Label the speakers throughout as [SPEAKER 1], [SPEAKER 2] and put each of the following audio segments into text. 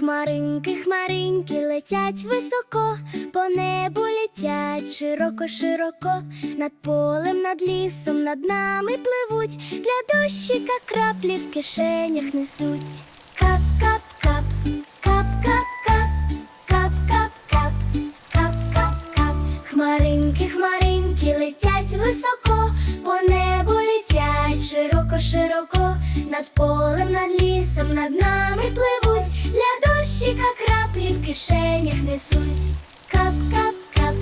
[SPEAKER 1] Хмаринки, хмаринки летять високо, по небу летять широко, широко, над полем, над лісом, над нами пливуть, для дощика краплі в кишенях несуть. Кап, кап, кап, кап, кап, кап, кап, кап, кап, кап, кап, кап. Хмаринки, хмаринки летять високо, по небу летять широко, широко, над полем, над лісом, над нами пливуть, Кілька краплі в кишенях несуть. Кап-кап-кап,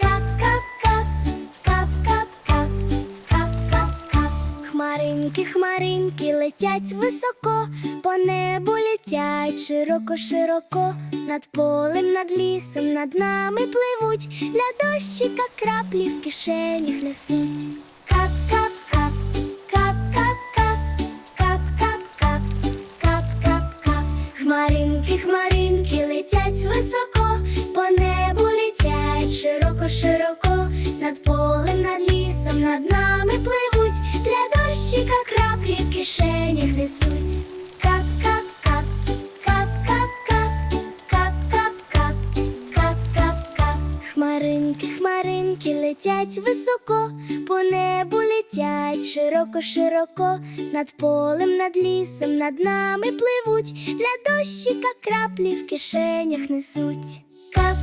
[SPEAKER 1] кап-кап-кап, кап-кап-кап, кап-кап-кап. Хмаринки, хмаринки летять високо, по небу летять широко-широко, над полем, над лісом, над нами пливуть, для дощика краплі в кишенях несуть. Кап-кап-кап, кап-кап-кап, кап-кап-кап, кап-кап-кап, хмаринки кап. Хмаринки, летять високо, по небу летять широко, широко, над полем, над лісом, над нами пливуть, для дощика краплі в кишенях несуть. Хмаринки, хмаринки летять високо, по небу летять широко, широко, над полем, над лісом, над нами пливуть, для дощика краплі в кишенях несуть. Кап,